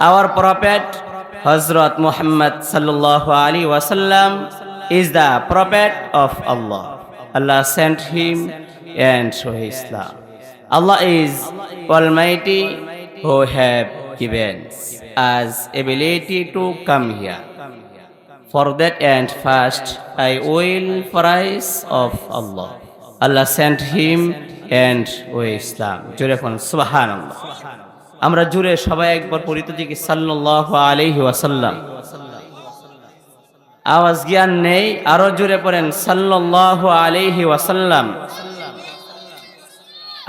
Our Prophet Hazrat Muhammad sallallahu alaihi wasallam is the Prophet of Allah. Allah sent him and show Islam. Allah is Almighty who have given us ability to come here. For that and first I will praise of Allah. Allah sent him and we Islam. কোন সুবহানাল্লাহ আমরা জুড়ে সবাই একবার পড়িত যে কি সাল্লাল্লাহু আলাইহি ওয়াসাল্লাম। আওয়াজ জ্ঞান নেই, আরও জুড়ে পড়েন সাল্লাহ আলাইহি ওয়াসাল্লাম।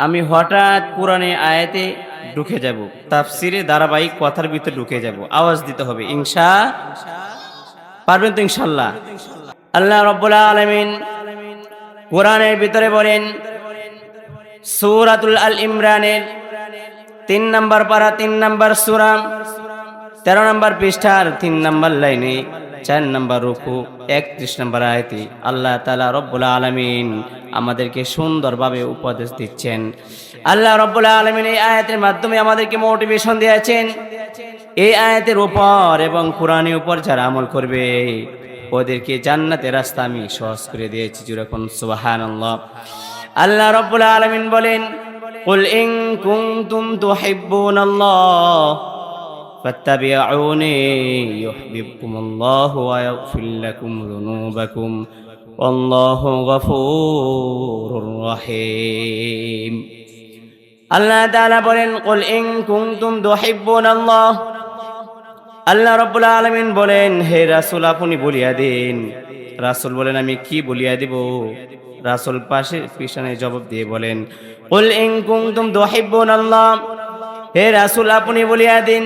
আমি হঠাৎ কোরআনে আয়াতে ঢুকে যাব, তাফসিরে ধারাবাহিক কথার ভিতরে ঢুকে যাব, আওয়াজ দিতে হবে, ইনশা পারবেন তো ইনশাল্লাহ? আল্লাহ রব্বুল আলামিন কোরআনের ভিতরে বলেন, সূরাতুল আল ইমরানের তিন নম্বর পারা তিন নম্বর সুরা, তেরো নম্বর পৃষ্ঠার, তিন নম্বর লাইনে, চার নম্বর রুকু, একত্রিশ নম্বর আয়তি। আল্লাহ তালা রব্বুল আলমিন আমাদেরকে সুন্দরভাবে উপদেশ দিচ্ছেন। আল্লাহ রব্বুল আলমিন এই আয়াতের মাধ্যমে আমাদেরকে মোটিভেশন দিয়েছেন। এই আয়াতের উপর এবং কোরআনের উপর যারা আমল করবে, ওদেরকে জান্নাতের রাস্তা আমি সহজ করে দিয়েছি। যেরকম সুবাহান আল্লাহ রব্বুল আলমিন বলেন قل إن كنتم تحبون الله فاتبعوني يحببكم الله ويغفر لكم ذنوبكم والله غفور رحيم আল্লাহ তাআলা বলেন قل إن كنتم تحبون الله আল্লাহ রব্বুল আলামিন বলেন হে রাসূল আপনি বলিয়া দিন রাসূল বলেন আমি কি বলিয়া দিব রাসুল পাশে পিছনে জবাব দিয়ে বলেন, কুল ইন কুনতুম তুহিব্বুনাল্লাহ। হে রাসুল, আপনি বলিয়া দিন,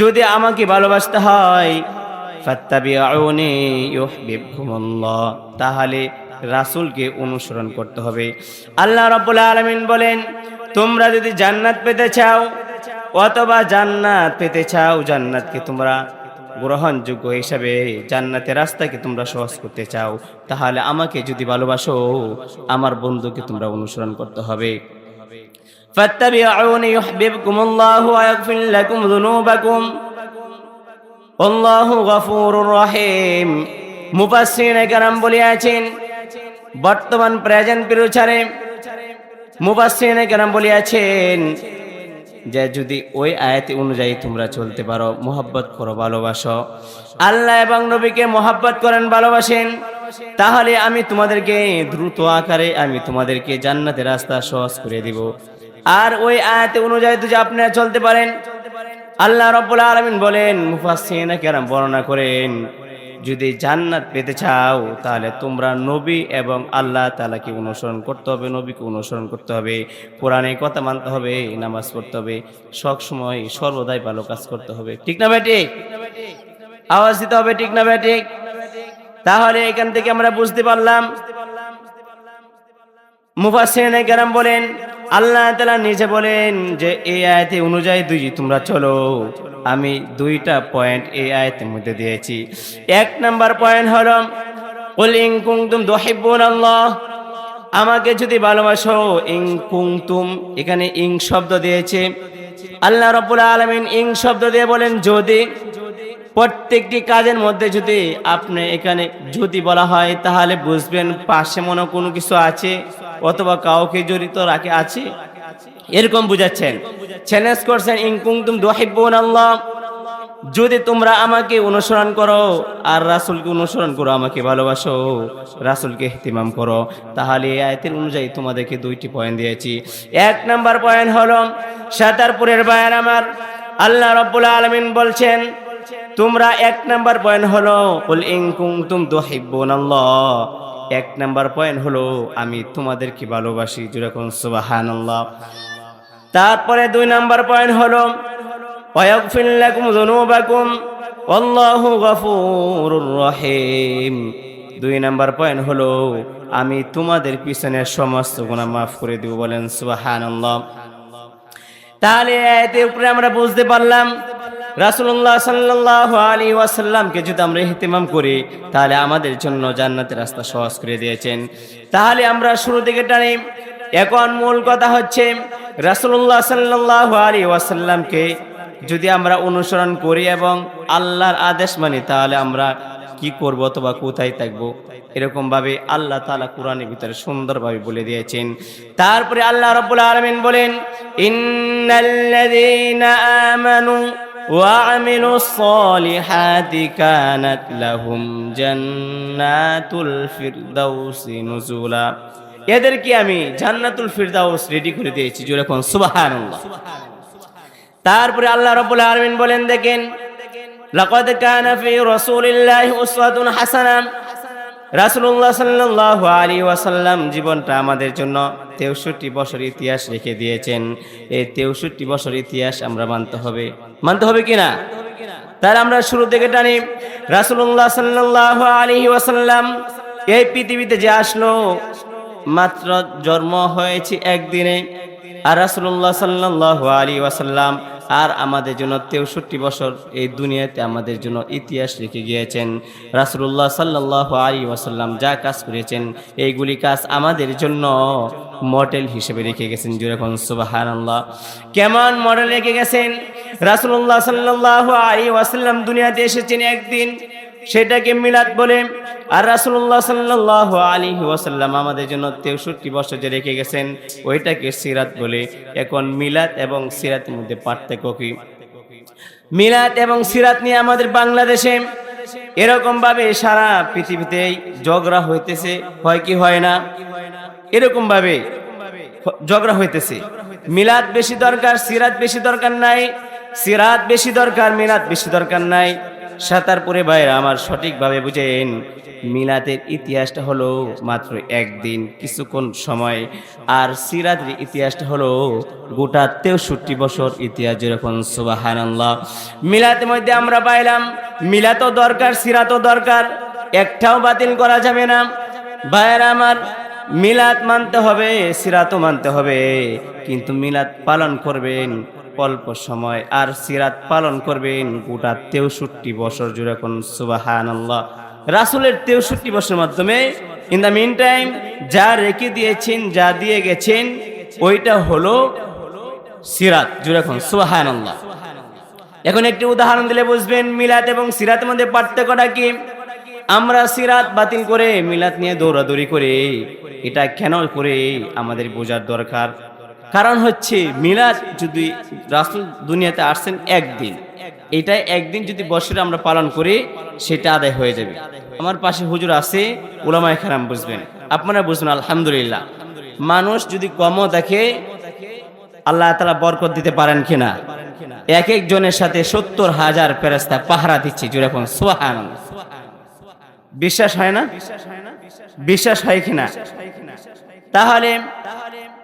যদি আমাকে ভালোবাসতে হয়, ফাত্তাবিউনি ইউহিব্বুকুমুল্লাহ। তাহলে রাসুলকে অনুসরণ করতে হবে। আল্লাহ রাব্বুল আলামিন বলেন, তোমরা যদি জান্নাত পেতে চাও, অথবা জান্নাত পেতে চাও, জান্নাতকে তোমরা গ্রহণযোগ্য হিসাবে জান্নাতের রাস্তাকে তোমরা সহজ করতে চাও তাহলে আমাকে যদি ভালোবাসো আমার বন্ধুকে তোমরা অনুসরণ করতে হবে فاتبعوني يحببكم الله ويغفر لكم ذنوبكم والله غفور رحيم মুফাসসিরিন کرام বলিয়াছেন বর্তমান প্রেজেন্ট ফিউচারে মুফাসসিরিন کرام বলিয়াছেন যে যদি ওই আয়াতি অনুযায়ী তোমরা চলতে পারো, মোহাব্বত করো, ভালোবাসো। আল্লাহ এবং নবীকে মোহাব্বত করেন, ভালোবাসেন। তাহলে আমি তোমাদেরকে দ্রুত আকারে আমি তোমাদেরকে জান্নাতের রাস্তা সহজ করে দিব। আর ওই আয়াতে অনুযায়ী যদি আপনারা চলতে পারেন, আল্লাহ রব্বুল আলমিন বলেন মুফাসিনা কেরাম বর্ণনা করেন যদি জান্নাত পেতে চাও, তাহলে তোমরা নবী এবং আল্লাহ তালাকে অনুসরণ করতে হবে, নবীকে অনুসরণ করতে হবে। কোরআনে কথা মানতে হবে, নামাজ পড়তে হবে, সব সময় সর্বদাই ভালো কাজ করতে হবে। ঠিক না বেটি আওয়াজ দিতে হবে, ঠিক না বেটি তাহলে এখান থেকে আমরা বুঝতে পারলাম। মুফাসিনে কেরাম বলেন আল্লাহ তালা নিজে বলেন যে এই আয়াতে অনুযায়ী দুই তোমরা চলো। আমি দুইটা পয়েন্ট এই আয়াতের মধ্যে দিয়েছি। এক নাম্বার পয়েন্ট হলো, কুল ইন কুনতুম তুহিব্বুন আল্লাহ আমাকে যদি ভালোবাসো ইং কুনতুম। এখানে ইং শব্দ দিয়েছে। আল্লাহ রাব্বুল আলামিন ইং শব্দ দিয়ে বলেন, যদি। প্রত্যেকটি কাজের মধ্যে যদি আপনি এখানে যদি বলা হয়, তাহলে বুঝবেন পাশে মনে কোনো কিছু আছে অথবা কাউকে জড়িত রাখে আছে। এরকম বুঝাচ্ছেন। চ্যালেঞ্জ করছেন ইনকুম তুম দোহিব্বুন আল্লাহ। যদি তোমরা আমাকে অনুসরণ করো আর রাসুলকে অনুসরণ করো, আমাকে ভালোবাসো, রাসুলকে ইহতিমাম করো, তাহলে এই আয়তের অনুযায়ী তোমাদেরকে দুইটি পয়েন্ট দিয়েছি। এক নাম্বার পয়েন্ট হলো সাতারপুরের বায়ার আমার। আল্লাহ রব্বুল আলমিন বলছেন তোমরা এক নাম্বার পয়েন্ট হলো কুল ইন কুনতুম তুহিব্বুনাল্লাহ। এক নাম্বার পয়েন্ট হলো, আমি তোমাদেরকে ভালোবাসি। যেরকম, সুবহানাল্লাহ। তারপরে দুই নাম্বার পয়েন্ট হলো, ওয়াগফির লাকুম যুনুবাকুম। আল্লাহু দুই নাম্বার পয়েন্ট হলো, আমি তোমাদের পিছনে সমস্ত গুনাহ মাফ করে দিব। বলেন, সুবহানাল্লাহ। তাহলে এতে উপরে আমরা বুঝতে পারলাম রাসুল্লাহ সাল্লাহ আলী ওয়াসাল্লামকে যদি আমরা ইহতিমাম করি, তাহলে আমাদের জন্য জান্নাতের রাস্তা সহজ করে দিয়েছেন। তাহলে আমরা শুরু থেকে টানি। এখন মূল কথা হচ্ছে রাসুল্লাহ সাল্লাহ আলী ওয়াসাল্লামকে যদি আমরা অনুসরণ করি এবং আল্লাহর আদেশ মানি, তাহলে আমরা কি করব অথবা কোথায় থাকব? এরকম ভাবে আল্লাহ তাআলা কোরআনের ভিতরে সুন্দরভাবে বলে দিয়েছেন। তারপরে আল্লাহ রাব্বুল আলামিন বলেন وعملوا الصالحات كانت لهم جنات الفردوس نزلا এদেরকে আমি জান্নাতুল ফিরদাউস রেডি করে দিয়েছি জোরে কোন সুবহানাল্লাহ তারপরে আল্লাহ রাব্বুল আলামিন বলেন দেখেন লাকাদ কানা ফি রাসূলিল্লাহি উসওয়াতুন হাসানা রাসূলুল্লাহ সাল্লাল্লাহু আলাইহি ওয়াসাল্লাম জীবনটা আমাদের জন্য 63 বছর ইতিহাস রেখে দিয়েছেন। এই 63 বছর ইতিহাস আমরা মানতে হবে। মানতে হবে কিনা? তাহলে আমরা শুরু থেকে টানি। রাসূলুল্লাহ সাল্লাল্লাহু আলাইহি ওয়াসাল্লাম এই পৃথিবীতে যে আসলো, মাত্র জন্ম হয়েছে একদিনে। আর রাসূলুল্লাহ সাল্লাল্লাহু আলাইহি ওয়াসাল্লাম আর আমাদের জন্য তেষট্টি বছর এই দুনিয়াতে আমাদের জন্য ইতিহাস রেখে গিয়েছেন। রাসুল্লাহ সাল্লাহ আলী ওয়াসাল্লাম যা কাজ করেছেন, এইগুলি কাজ আমাদের জন্য মডেল হিসেবে রেখে গেছেন। যেরকম সুবহানাল্লাহ। কেমন মডেল রেখে গেছেন? রাসুল্লাহ সাল্লাহ আলী ওয়াসাল্লাম দুনিয়াতে এসেছেন একদিন। সেটাকে মিলাদ বলে। আর রাসূলুল্লাহ সাল্লাল্লাহু আলী ওয়াসাল্লাম আমাদের জন্য 63 বছর যে রেখে গেছেন, ওইটাকে সিরাত বলে। এখন মিলাদ এবং সিরাতের মধ্যে পার্থক্য কি? মিলাদ এবং সিরাত নিয়ে আমাদের বাংলাদেশে এরকম ভাবে সারা পৃথিবীতেই ঝগড়া হইতেছে, হয় কি হয় না? এরকম ভাবে ঝগড়া হইতেছে। মিলাদ বেশি দরকার, সিরাত বেশি দরকার নাই। সিরাত বেশি দরকার, মিলাদ বেশি দরকার নাই। সাঁতারপুরে বাইরে আমার সঠিকভাবে বুঝেন, মিলাদের ইতিহাসটা হলো মাত্র একদিন কিছুক্ষণ সময়, আর সিরাতের ইতিহাসটা হলো গোটা তেষট্টি বছর ইতিহাস যেরকম সুবাহান মিলাতের মধ্যে আমরা পাইলাম মিলাতও দরকার, সিরাতও দরকার, একটাও বাতিল করা যাবে না। ভাইয়ের আমার, মিলাদ মানতে হবে, সিরাতও মানতে হবে, কিন্তু মিলাদ পালন করবেন অল্প সময় আর সিরাত পালন করবেন গোটা তেষট্টি বছর জুড়ে কোন সুবাহান আল্লাহ রাসুলের তেষট্টি বছরের মাধ্যমে ইন দ্য মিন টাইম যা রেখে দিয়েছেন, যা দিয়ে গেছেন, ওইটা হলো সিরাত জুড়ে কোন সুবাহান আল্লাহ এখন একটি উদাহরণ দিলে বুঝবেন মিলাত এবং সিরাতের মধ্যে পার্থক্যটা কি? আমরা সিরাত বাতিল করে মিলাত নিয়ে দৌড়াদৌড়ি করে, এটা কেন করে, আমাদের বোঝার দরকার। কারণ হচ্ছে মিলাদ যদি রাসুল দুনিয়াতে আসছেন একদিন এটা একদিন যদি বছরে আমরা পালন করি, সেটা আদায় হয়ে যাবে। আমার পাশে হুজুর আছে ওলামায় খারাম বুঝবেন। আপনারা বুঝবেন, আলহামদুলিল্লাহ। মানুষ যদি কমও দেখে, আল্লাহ তালা বরকত দিতে পারেন কিনা? এক একজনের সাথে সত্তর হাজার ফেরস্তা পাহারা দিচ্ছে যেরকম সোহান বিশ্বাস হয় না? বিশ্বাস হয় কিনা? তাহলে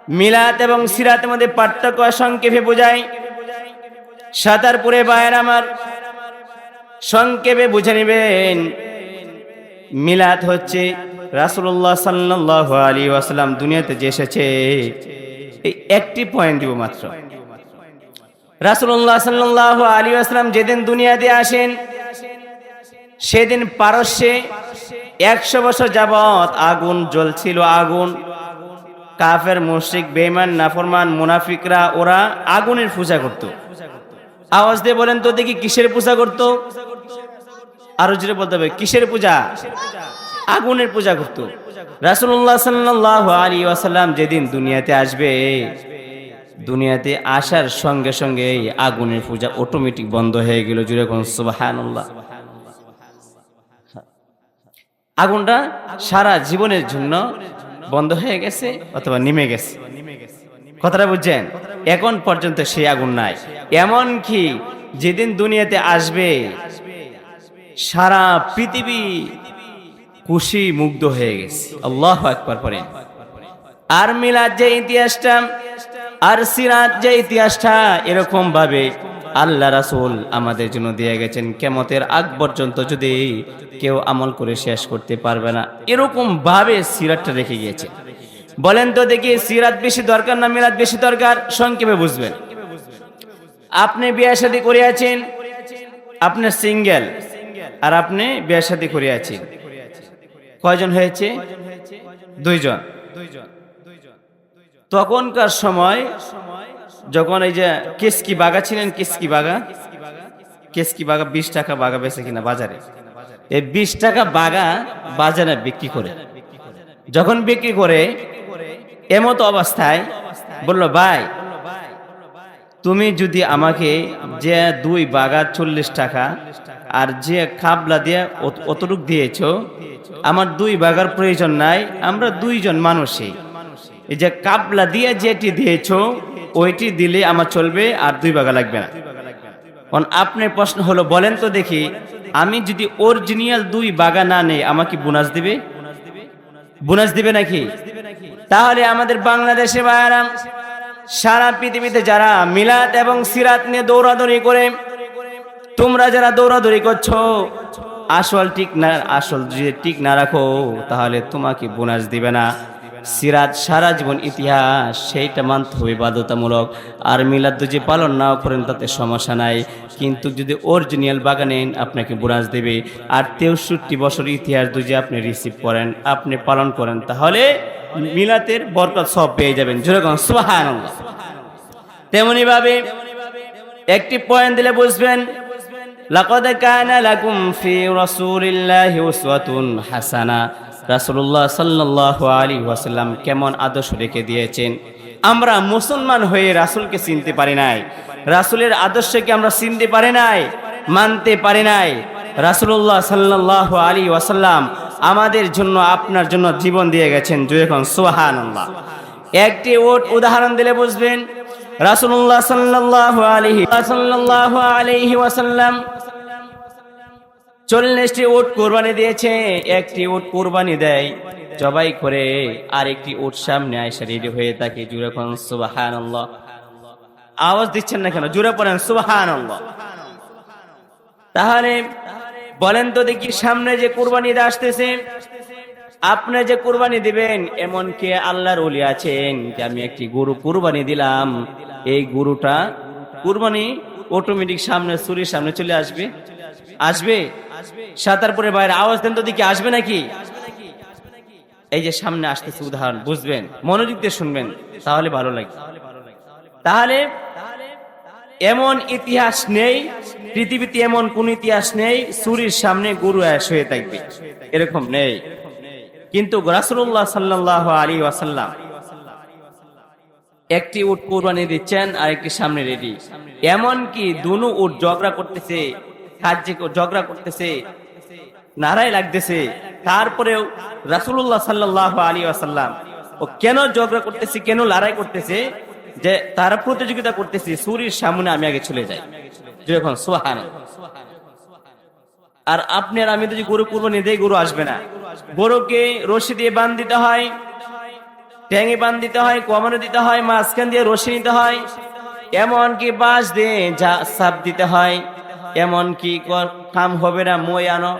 মিলাত এবং সিরাতের মধ্যে পার্থক্য সংক্ষেপে বোঝায় সাঁতারপুরে বায়ের আমার সংক্ষেপে বুঝে নেবেন। মিলাত হচ্ছে রাসুল্লাহ সাল্লাহ আলী ওয়াসাল্লাম দুনিয়াতে যে এসেছে। এই একটি পয়েন্ট দিব মাত্র। রাসুল্লাহ সাল্লাহ আলী আসলাম যেদিন দুনিয়াতে আসেন, সেদিন পারস্যে একশো বছর যাবৎ আগুন জ্বলছিল, আগুন। কাফের, মুশরিক বেমান নাফরমান, মুনাফিকরা, ওরা আগুনের পূজা করত। আওয়াজ দিয়ে বলেন, তো দেখি কিসের পূজা করত? আরও জোরে বলতে হবে, কিসের পূজা? আগুনের পূজা করত। রাসুল্লাহ সাল্লাহ আলী ওয়াসাল্লাম যেদিন দুনিয়াতে আসবে, দুনিয়াতে আসার সঙ্গে সঙ্গে এই আগুনের পূজা অটোমেটিক বন্ধ হয়ে গেল। জুড়ে কোন সুবাহান্লাহ আগুনটা সারা জীবনের জন্য বন্ধ হয়ে গেছে অথবা নেমে গেছে। কথাটা বুঝছেন? এখন পর্যন্ত সেই আগুন নাই। এমন কি যেদিন দুনিয়াতে আসবে, সারা পৃথিবী খুশি মুগ্ধ হয়ে গেছে। আল্লাহ একবার পরে আর মিলাদ যে ইতিহাসটা, আর সিরাত যে ইতিহাসটা এরকম ভাবে আল্লাহ রাসুল আমাদের জন্য দিয়ে গেছেন কেমতের আগ পর্যন্ত যদি কেউ আমল করে শেষ করতে পারবে না। এরকম ভাবে সিরাতটা রেখে গিয়েছে। বলেন তো দেখি, সিরাত বেশি দরকার না মিলাদ বেশি দরকার? সংক্ষেপে বুঝবেন। আপনি বিয়ে শাদী করিয়াছেন আপনার সিঙ্গেল, আর আপনি বিয়ে শাদী করিয়াছেন কয়জন হয়েছে? দুইজন। তখনকার সময় যখন এই যে কেসকি বাগা ছিলেন, কেসকি বাগা? কেসকি বাগা বিশ টাকা বাগা বেছে কিনা বাজারে। এই বিশ টাকা বাগা বাজারে বিক্রি করে। যখন বিক্রি করে, এমতো অবস্থায় বলল, ভাই, তুমি যদি আমাকে যে দুই বাগা চল্লিশ টাকা আর যে খাবলা দিয়ে অতটুক দিয়েছ, আমার দুই বাগার প্রয়োজন নাই, আমরা দুইজন মানুষই। এই যে কাবলা দিয়ে যেটি দিয়েছ ওইটি দিলে আমার চলবে আর দুই বাগা লাগবে না। কারণ আপনার প্রশ্ন হলো, বলেন তো দেখি, আমি যদি অরিজিনাল দুই বাগা না নেই, আমাকে বোনাস দিবে? বোনাস দিবে নাকি? তাহলে আমাদের বাংলাদেশে বায়ারাম সারা পৃথিবীতে যারা মিলাদ এবং সিরাত নিয়ে দৌড়াদৌড়ি করে, তোমরা যারা দৌড়াদৌড়ি করছ, আসল ঠিক না, আসল যদি ঠিক না রাখো, তাহলে তোমাকে বোনাস দিবে না। সিরাত সারা জীবন ইতিহাস, সেইটা মানতে হবে বাধ্যতামূলক আর মিলাদ যদি পালন নাও করেন, তাতে সমস্যা নাই। কিন্তু যদি অরিজিনাল বাগানেন আপনাকে বোনাস দেবে, আর তেষট্টি বছর ইতিহাস যদি আপনি রিসিভ করেন, আপনি পালন করেন, তাহলে মিলাতের বরকত সব পেয়ে যাবেন। যেরকম সুবাহান তেমনি ভাবে একটি পয়েন্ট দিলে বুঝবেন, লাকাদ কানা লাকুম ফি রাসূলিল্লাহি উসওয়াতুন হাসানা। রাসূলুল্লাহ সাল্লাল্লাহু আলাইহি ওয়াসাল্লাম কেমন আদর্শ রেখে দিয়েছেন? আমরা মুসলমান হয়ে রাসূলকে চিনতে পারি নাই। রাসূলের আদর্শকে আমরা চিনতে পারি নাই, মানতে পারি নাই। রাসূলুল্লাহ সাল্লাল্লাহু আলাইহি ওয়াসাল্লাম আমাদের জন্য, আপনার জন্য জীবন দিয়ে গেছেন। জয় এখন সুবহানাল্লাহ। একটি ওট উদাহরণ দিলে বুঝবেন। রাসূলুল্লাহ সাল্লাল্লাহু আলাইহি সাল্লাল্লাহু আলাইহি ওয়াসাল্লাম চল্লিশটি উট কোরবানি দিয়েছে, একটি উট কোরবানি দেয়। জবাই করে আর একটি উট সামনে আয়সা রেডি হয়ে থাকে জুড়ে কোন সুবাহান আওয়াজ দিচ্ছেন না কেন? জুড়ে পড়েন সুবাহান তাহলে বলেন তো দেখি, সামনে যে কোরবানি আসতেছে, আপনি যে কুরবানি দিবেন, এমন কে আল্লাহর ওলি আছেন যে আমি একটি গরু কুরবানি দিলাম? এই গরুটা কুরবানি অটোমেটিক সামনে চুরির সামনে চলে আসবে। আসবে? সাতার পরে বাইরে আওয়াজ দেন তো দেখি আসবে নাকি? এই যে সামনে আসতেছে উদাহরণ, বুঝবেন? মনোযোগ দিয়ে শুনবেন, তাহলে ভালো লাগে। তাহলে এমন ইতিহাস নেই, পৃথিবীতে এমন কোন ইতিহাস নেই চুরির সামনে গরু হয়ে থাকবে। এরকম নেই। কিন্তু একটি উট কোরবানি দিচ্ছেন আর একটি সামনে রেডি। এমন কি দুনো উট ঝগড়া করতেছে কার্যে ঝগড়া করতেছে, নারায় লাগতেছে। তারপরেও রাসুল্লাহ সাল্লাহ আলী আসাল্লাম ও কেন ঝগড়া করতেছে, কেন লড়াই করতেছে, যে তারা প্রতিযোগিতা করতেছে, সুরির সামনে আমি আগে চলে যাই। যখন সোহান আর আপনি আর আমি যদি গরু কুরবানি দেই গরু আসবে না। গরুকে রশি দিয়ে বান দিতে হয় ট্যাঙে বান দিতে হয় কমানো দিতে হয়, মাঝখান দিয়ে রশি নিতে হয় এমন কি বাঁশ দিয়ে যা সাপ দিতে হয়। এমন কি কাম হবে না, মই আনো।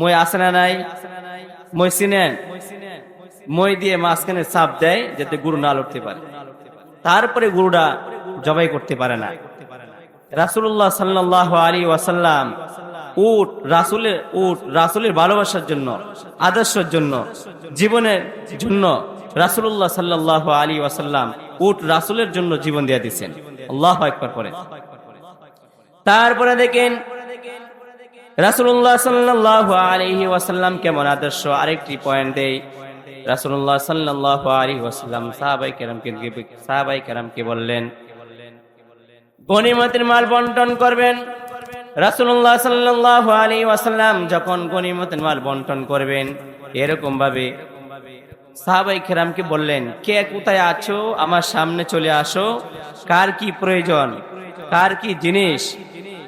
মই আসে না নাই? মই চিনেন মই দিয়ে মাঝখানে চাপ দেয় যাতে গুরু না লড়তে পারে। তারপরে গুরুটা জবাই করতে পারে না। রাসুল্লাহ সাল্লাহ আলী ওয়াসাল্লাম উট, রাসুলের উট, রাসুলের ভালোবাসার জন্য, আদর্শের জন্য, জীবনের জন্য রাসুল্লাহ সাল্লাহ আলী ওয়াসাল্লাম উট রাসুলের জন্য জীবন দিয়ে দিচ্ছেন আল্লাহ একবার পরে তারপরে দেখেন রাসুল্লাহ সাল্লাহ আলহি ওয়াসাল্লাম কেমন আদর্শ? আরেকটি পয়েন্ট দেই। রাসুল্লাহ সাল্লাহ আলী ওয়াসাল্লাম সাহাবাই কেরামকে সাহাবাই কেরামকে বললেন গনিমতের মাল বন্টন করবেন। রাসুল্লাহ সাল্লাহ আলী ওয়াসাল্লাম যখন গনিমতের মাল বন্টন করবেন এরকম ভাবে সাহাবাই খেরামকে বললেন, কে কোথায় আছো? আমার সামনে চলে আসো। কার কি প্রয়োজন? কার কি জিনিস?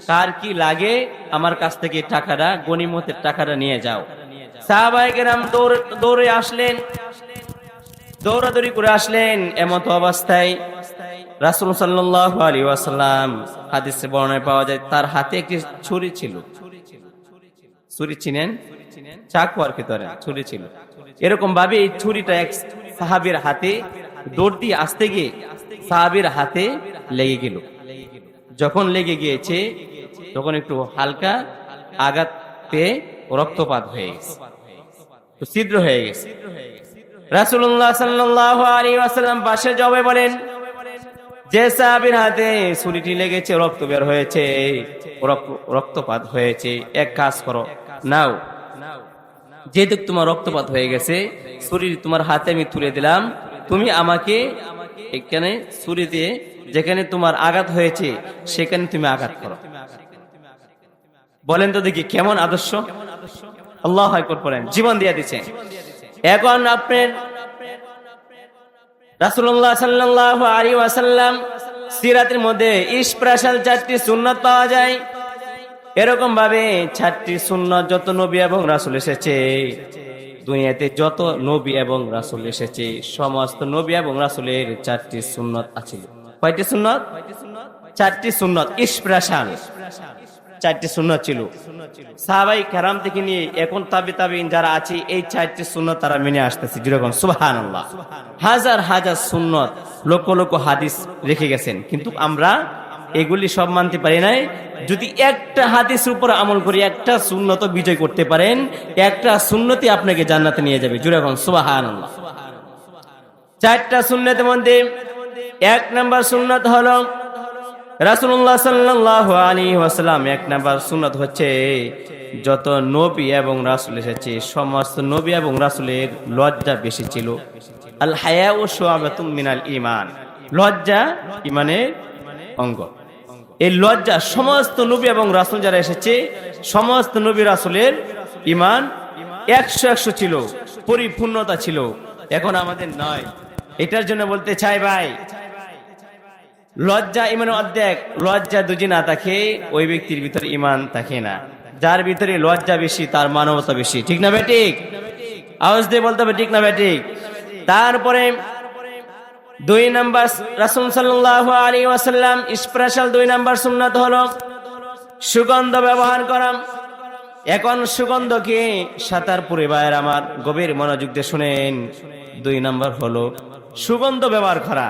কার কি লাগে আমার কাছ থেকে টাকাটা গনিমতের টাকাটা নিয়ে যাও। দৌড়ে আসলেন। দৌড়াদৌড়ি করে আসলেন এমত অবস্থায়। রাসুল সাল্লাহ আলী হাদিসে বর্ণায় পাওয়া যায়, তার হাতে একটি ছুরি ছিল। ছুরি চিনেন চাকু আর কি ধরেন ছুরি ছিল। এরকম ভাবে এই ছুরিটা এক সাহাবির হাতে দৌড় দিয়ে আসতে গিয়ে সাহাবির হাতে লেগে গেল। যখন লেগে গিয়েছে তখন একটু হালকা আঘাত পেয়ে রক্তপাত হয়ে গেছে। ছিদ্র হয়ে গেছে। রাসুল্লাহ সাল্লাহ আলী ওয়াসাল্লাম পাশে জবে বলেন, যে সাহাবির হাতে ছুরিটি লেগেছে, রক্ত বের হয়েছে, রক্ত- রক্তপাত হয়েছে, এক কাজ করো, নাও। যেহেতু তোমার রক্তপাত হয়ে গেছে ছুরি তোমার হাতে আমি তুলে দিলাম, তুমি আমাকে এখানে ছুরি দিয়ে যেখানে তোমার আঘাত হয়েছে, সেখানে তুমি আঘাত করো। বলেন তো দেখি, কেমন আদর্শ? আল্লাহ একবার বলেন জীবন দিয়ে দিচ্ছে এখন আপনার চারটি সুন্নত পাওয়া যায়। চারটি যত নবী এবং রাসুল এসেছে, দুনিয়াতে যত নবী এবং রাসুল এসেছে, সমস্ত নবী এবং রাসুলের চারটি সুন্নত আছে। কয়টি সুন্নত? চারটি সুন্নত ইস্প্রাশাল চারটি সুন্নত ছিল। সাহাবাই কারাম থেকে নিয়ে এখন তাবি তাবিন যারা আছে, এই চারটি সুন্নত তারা মেনে আসতেছে। যেরকম সুবাহান হাজার হাজার সুন্নত লক্ষ লক্ষ হাদিস রেখে গেছেন। কিন্তু আমরা এগুলি সব মানতে পারি নাই। যদি একটা হাদিসের উপর আমল করি একটা সুন্নত বিজয় করতে পারেন, একটা সুন্নতি আপনাকে জান্নাতে নিয়ে যাবে। যেরকম সুবাহান চারটা সুন্নতের মধ্যে এক নম্বর সুন্নত হলো রাসুল্লাহ সাল্লাহ আলী ওয়াসাল্লাম এক নাম্বার সুন্নত হচ্ছে, যত নবী এবং রাসুল এসেছে, সমস্ত নবী এবং রাসুলের লজ্জা বেশি ছিল। আল হায়া ও সোয়াবাতুম মিনাল ইমান লজ্জা ইমানের অঙ্গ। এই লজ্জা সমস্ত নবী এবং রাসুল যারা এসেছে, সমস্ত নবী রাসুলের ইমান একশো একশো ছিল, পরিপূর্ণতা ছিল। এখন আমাদের নয়। এটার জন্য বলতে চাই ভাই লজ্জা ইমান অর্ধেক, লজ্জা দুজি না থাকে, ওই ব্যক্তির ভিতরে ইমান থাকে না। যার ভিতরে লজ্জা বেশি, তার মানবতা বেশি। ঠিক না বেঠিক আওয়াজ দিয়ে বলতে হবে, ঠিক না বেঠিক তারপরে দুই নাম্বার রাসুল সাল্লাহ আলী ওয়াসাল্লাম স্পেশাল দুই নাম্বার সুন্নাত হলো সুগন্ধ ব্যবহার করা। এখন সুগন্ধ কি? সাঁতার পরিবার আমার গভীর মনোযোগ দিয়ে শুনেন। দুই নাম্বার হলো সুগন্ধ ব্যবহার করা।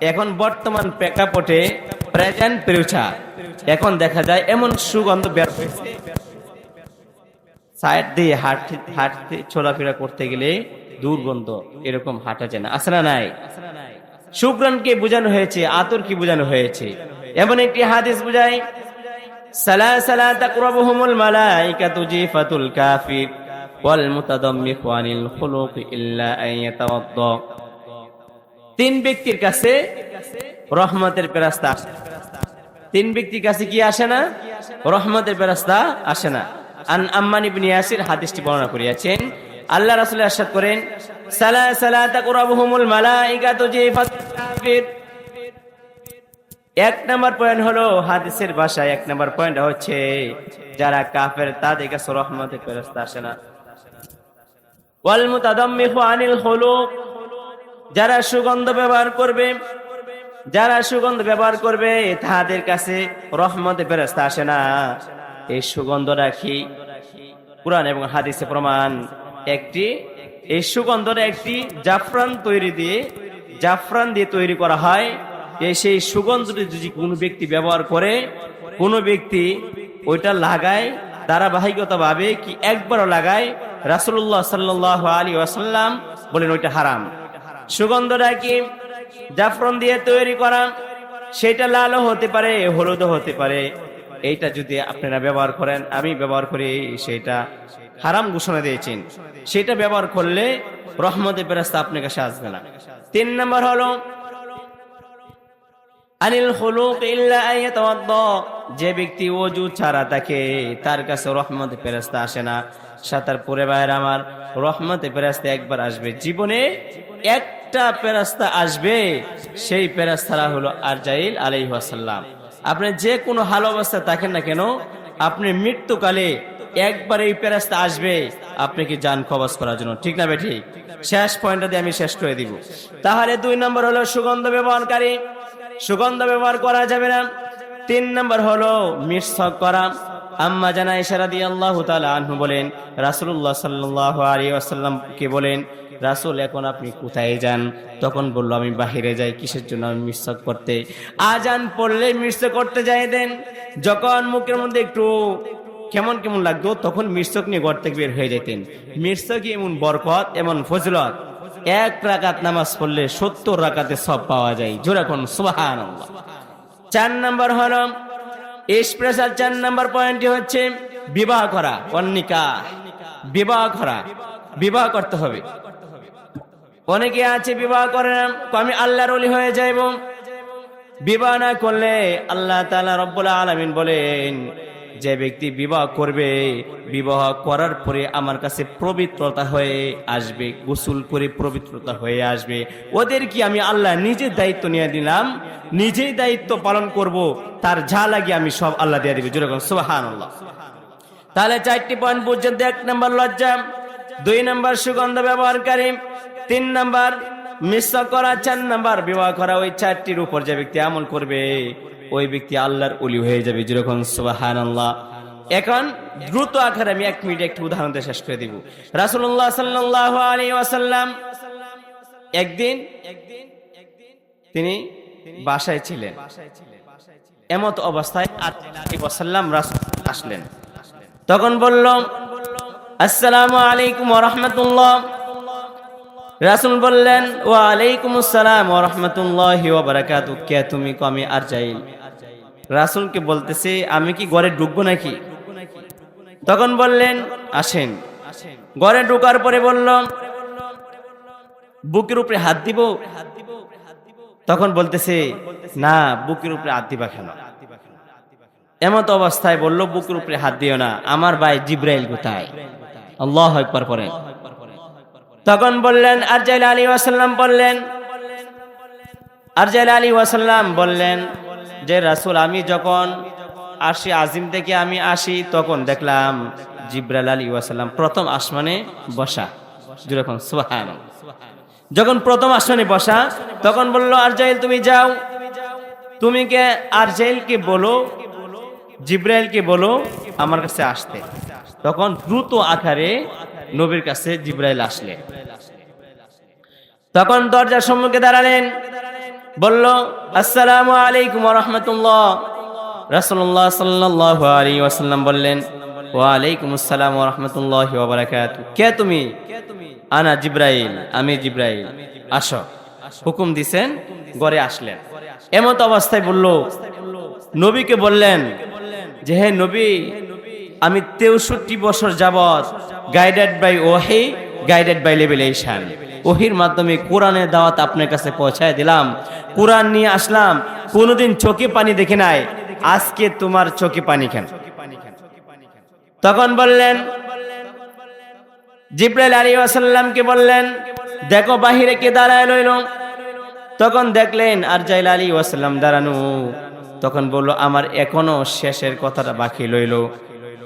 এখন বর্তমান প্রেক্ষাপটে প্রেজেন্ট পেরুছা এখন দেখা যায় এমন সুগন্ধ বের সাইড দিয়ে হাঁটতে হাঁটতে, চলাফেরা করতে গেলে দুর্গন্ধ এরকম হাঁটা যায় না। না নাই? বোঝানো হয়েছে বোঝানো হয়েছে। এমন একটি হাদিস বুঝায় সালা সালা তাকরাবুহুমুল মালাইকাতু জিফাতুল কাফির ওয়াল খুলুক ইল্লা তিন ব্যক্তির কাছে রহমতের ফেরেশতা আসে। তিন ব্যক্তির কাছে কি আসে না? রহমতের ফেরেশতা আসে না। বর্ণনা করিয়াছেন এক নাম্বার পয়েন্ট হলো হাদিসের এক নাম্বার পয়েন্ট হচ্ছে যারা কাফের, তাদের কাছে রহমতের আসে না। আনিল যারা সুগন্ধ ব্যবহার করবে, যারা সুগন্ধ ব্যবহার করবে তাদের কাছে রহমতে ফেরেশতা আসে না। এই সুগন্ধ রাখি কোরআন এবং হাদিসে প্রমাণ। একটি, এই সুগন্ধটা একটি জাফরান তৈরি দিয়ে, জাফরান দিয়ে তৈরি করা হয়। এই সেই সুগন্ধটি যদি কোনো ব্যক্তি ব্যবহার করে, কোনো ব্যক্তি ওইটা লাগায় ধারাবাহিকতা ভাবে কি একবারও লাগায় রাসুল্লাহ সাল্লাহ আলী ওয়াসাল্লাম বলেন ওইটা হারাম। সুগন্ধটা কি জাফরন দিয়ে তৈরি করা, সেটা লালও হতে পারে, হলুদও হতে পারে। এইটা যদি আপনারা ব্যবহার করেন, আমি ব্যবহার করি, সেটা হারাম ঘোষণা দিয়েছেন। সেটা ব্যবহার করলে রহমতের বেরাস্তা আপনার কাছে আসবে না। তিন নম্বর হলো, আনিল ইল্লা যে ব্যক্তি ওযু ছাড়া থাকে তার কাছে রহমত ফেরেশতা আসে না। সাঁতার পরে বাইরে আমার রহমতে ফেরেশতা একবার আসবে। জীবনে একটা ফেরেশতা আসবে, সেই ফেরেশতারা হলো আরজাইল আলাইহি ওয়াসাল্লাম। আপনি যে কোনো হাল অবস্থা থাকেন না কেন, আপনি মৃত্যুকালে একবার এই ফেরেশতা আসবে, আপনি কি যান কবজ করার জন্য? ঠিক না বে ঠিক। শেষ পয়েন্টটা দিয়ে আমি শেষ করে দিব। তাহলে দুই নম্বর হলো সুগন্ধ ব্যবহারকারী। সুগন্ধ ব্যবহার করা যাবে না। তিন নম্বর হলো মিশ্রক করা। আম্মা জানা ইশারা দিয়ে আল্লাহ আনহু বলেন রাসুল্লাহ সাল্লাহ আলী আসাল্লামকে বলেন, রাসুল, এখন আপনি কোথায় যান? তখন বলল, আমি বাহিরে যাই, কিসের জন্য আমি মিশ্রক করতে? আজান পড়লে মিশ্র করতে যাই দেন। যখন মুখের মধ্যে একটু কেমন কেমন লাগতো, তখন মির্চক নিয়ে ঘর থেকে বের হয়ে যেতেন। মির্চক এমন বরকত, এমন ফজলত। এক রাকাত নামাজ পড়লে সত্তর রাকাতে সব পাওয়া যায়। জোরাখন সুবাহান চার নাম্বার হলো স্পেশাল চার নাম্বার পয়েন্টটি হচ্ছে বিবাহ করা অন্নিকা বিবাহ করা, বিবাহ করতে হবে। অনেকে আছে বিবাহ করে না আমি আল্লাহর অলি হয়ে যাইব। বিবাহ না করলে আল্লাহ তালা রব্বুল আলমিন বলেন যে ব্যক্তি বিবাহ করবে, বিবাহ করার পরে আমার কাছে পবিত্রতা হয়ে আসবে, গোসল করে পবিত্রতা হয়ে আসবে। ওদের কি আমি আল্লাহ নিজের দায়িত্ব নিয়ে দিলাম নিজেই দায়িত্ব পালন করব, তার যা লাগে আমি সব আল্লাহ দিয়ে দিবে। যেরকম সুবাহান আল্লাহ তাহলে চারটি পয়েন্ট পর্যন্ত, এক নম্বর লজ্জা, দুই নম্বর সুগন্ধ ব্যবহারকারী তিন নম্বর মিশ্র করা, চার নম্বর বিবাহ করা, ওই চারটির উপর যে ব্যক্তি আমল করবে ওই ব্যক্তি আল্লাহর অলি হয়ে যাবে। যেরকম সুবাহান আল্লাহ এখন দ্রুত আকারে আমি এক মিনিট একটি উদাহরণ দিয়ে শেষ করে দিব। রাসুল্লাহ সাল্লাহ আলী ওয়াসাল্লাম একদিন তিনি বাসায় ছিলেন। এমত অবস্থায় আসলেন। তখন বলল, আসসালামু আলাইকুম রহমতুল্লাহ। রাসুল বললেন ও আলাইকুম আসসালাম রহমতুল্লাহ বারাকাতু কে তুমি? কমি আর যাইল রাসুলকে বলতেছে, আমি কি ঘরে ঢুকবো নাকি? তখন বললেন, আসেন। ঘরে ঢোকার পরে বলল বুকের উপরে হাত দিব? তখন বলতেছে, না, বুকের উপরে হাত দিবা কেন? এমত অবস্থায় বলল, বুকের উপরে হাত দিও না, আমার ভাই জিব্রাইল কোথায়? আল্লাহ একবার পরে তখন বললেন, আরজাইল আলী ওয়াসাল্লাম বললেন আর আরজাইল আলী ওয়াসাল্লাম বললেন যে, রাসুল, আমি যখন আসি আজিম থেকে আমি আসি, তখন দেখলাম জিব্রাইল আলী ওয়াসাল্লাম প্রথম আসমানে বসা। যেরকম সুহান যখন প্রথম আসমানে বসা, তখন বলল, আরজাইল, তুমি যাও। তুমি কে আর আরজাইলকে বলো জিব্রাইলকে বলো আমার কাছে আসতে। তখন দ্রুত আকারে নবীর কাছে জিব্রাইল আসলে। তখন দরজার সম্মুখে দাঁড়ালেন, বলল, আসসালামু আলাইকুম রহমতুল্লাহ। রাসুল্লাহ সাল্লাহ আলী ওয়াসাল্লাম বললেন ওয়ালাইকুম আসসালাম রহমতুল্লাহ ওবরাকাত কে তুমি? আনা জিব্রাইল, আমি জিব্রাইল। আসো। হুকুম দিছেন গড়ে আসলেন। এমত অবস্থায় বলল, নবীকে বললেন যে, হে নবী আমি তেষট্টি বছর যাবৎ গাইডেড বাই ওহি গাইডেড বাই লেভেলেশন ওহির মাধ্যমে কোরআনের দাওয়াত আপনার কাছে পৌঁছায় দিলাম। কোরআন নিয়ে আসলাম, কোনোদিন চোখে পানি দেখে নাই। আজকে তোমার চোখে পানি কেন? তখন বললেন, জিব্রাইল আলী আসাল্লামকে বললেন, দেখো বাহিরে কে দাঁড়ায় লইল তখন দেখলেন আর জাইল আলী ওয়াসাল্লাম দাঁড়ানো। তখন বলল, আমার এখনও শেষের কথাটা বাকি লইল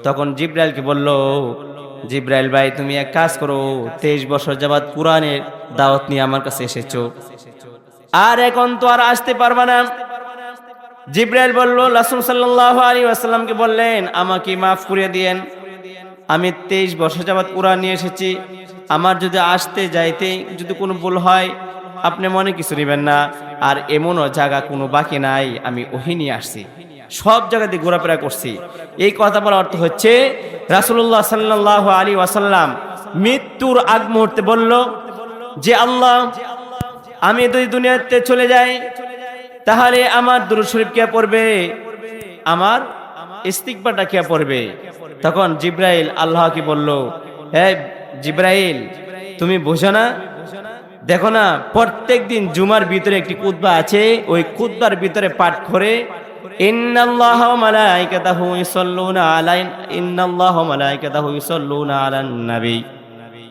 তখন জিব্রাইলকে বলল, জিব্রাইল ভাই, তুমি এক কাজ করো, তেইশ বছর যাবাদ কোরআনের দাওয়াত নিয়ে আমার কাছে এসেছ। আর এখন তো আর আসতে পারবা না। জিব্রাইল বলল, রাসূল সাল্লাল্লাহু আলাইহি ওয়াসাল্লামকে বললেন, আমাকে মাফ করে দিয়েন। আমি তেইশ বছর যাবাদ কোরআন নিয়ে এসেছি। আমার যদি আসতে যাইতে যদি কোনো ভুল হয়, আপনি মনে কিছু নেবেন না। আর এমনও জায়গা কোনো বাকি নাই, আমি ওহি নিয়ে আসছি। সব জায়গাতে ঘোরাফেরা করছি। এই কথা বলার অর্থ হচ্ছে রাসুল্লাহ সাল্লাহ আলী ওয়াসাল্লাম মৃত্যুর আগ মুহূর্তে বলল যে, আল্লাহ, আমি যদি দুনিয়াতে চলে যাই, তাহলে আমার দুরু শরীফ কে পড়বে? আমার ইস্তিকবারটা কে পড়বে? তখন জিব্রাইল আল্লাহকে বলল হ্যাঁ জিব্রাইল, তুমি বোঝো না? দেখো না প্রত্যেক দিন জুমার ভিতরে একটি কুতবা আছে, ওই কুতবার ভিতরে পাঠ করে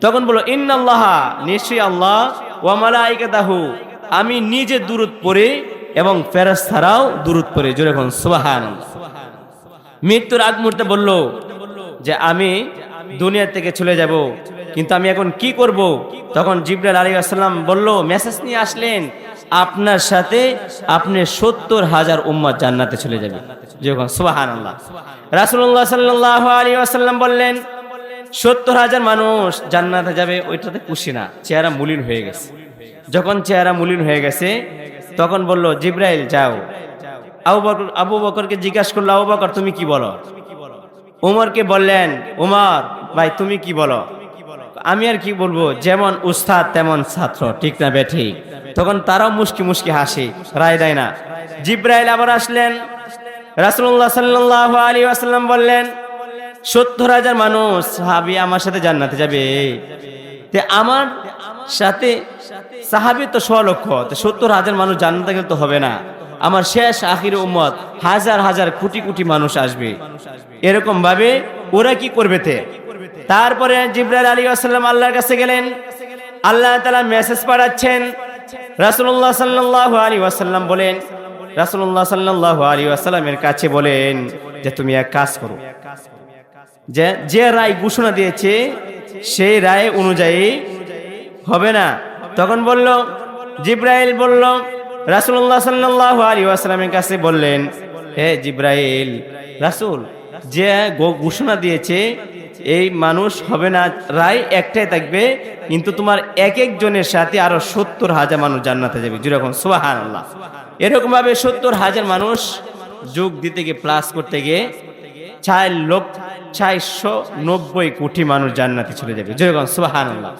তখন বলো আল্লাহ আমি নিজে দূরত পড়ে এবং ফেরেশতারাও দূরত পড়ে। জোরে সুবহানাল্লাহ। মৃত্যুর আগ মুহূর্তে বলল যে, আমি দুনিয়া থেকে চলে যাব, কিন্তু আমি এখন কি করব? তখন জিব্রাইল আলী আসসালাম বলল, মেসেজ নিয়ে আসলেন আপনার সাথে আপনি সত্তর হাজার উম্মত জান্নাতে চলে যাবে। যখন সুবাহান আল্লাহ রাসুল্লাহ সাল্লাহ আলী আসাল্লাম বললেন, সত্তর হাজার মানুষ জান্নাতে যাবে, ওইটাতে খুশি না। চেহারা মুলিন হয়ে গেছে। যখন চেহারা মুলিন হয়ে গেছে, তখন বলল, জিব্রাইল, যাও। আবু বকর, আবু বকরকে জিজ্ঞাসা করল, আবু বকর, তুমি কি বলো? উমরকে বললেন, উমর, ভাই, তুমি কি বলো? আমি আর কি বলব? যেমন উস্তাদ, তেমন ছাত্র। ঠিক না বে, ঠিক। তখন তারাও মুশকি মুশকি হাসে, রায় দেয় না। জিব্রাইল আবার আসলেন। রাসূলুল্লাহ সাল্লাল্লাহু আলাইহি ওয়াসাল্লাম বললেন, সত্তর হাজার মানুষ সাহাবি আমার সাথে জান্নাতে যাবে। তে আমার সাথে, সাহাবি তো লক্ষ সত্তর হাজার মানুষ জান্নাতে গেলে তো হবে না। আমার শেষ আখির উম্মত, হাজার হাজার কোটি কোটি মানুষ আসবে। এরকম ভাবে ওরা কি করবে তে? তারপরে জিব্রাইল আলী আসাল্লাম আল্লাহর কাছে গেলেন। আল্লাহ তালা মেসেজ পাঠাচ্ছেন রাসূলুল্লাহ সাল্লাল্লাহু আলী ওয়াসাল্লাম বলেন, রাসূলুল্লাহ সাল্লাল্লাহু আলী ওয়াসাল্লামের কাছে বলেন যে, তুমি এক কাজ করো। যে যে রায় ঘোষণা দিয়েছে, সেই রায় অনুযায়ী হবে না। তখন বলল, জিব্রাইল বলল, রাসূলুল্লাহ সাল্লাল্লাহু আলাইহি ওয়াসাল্লামের কাছে বললেন, হে জিব্রাইল, রাসূল, যে ঘোষণা দিয়েছে এই মানুষ হবে না, রায় একটাই থাকবে, কিন্তু তোমার এক একজনের সাথে আরও সত্তর হাজার মানুষ জান্নাতে যাবে। যেরকম সোহান আল্লাহ এরকম ভাবে সত্তর হাজার মানুষ যোগ দিতে গিয়ে প্লাস করতে গিয়ে, চার লক্ষ চারশো নব্বই কোটি মানুষ জান্নাতে চলে যাবে। যেরকম সোহান আল্লাহ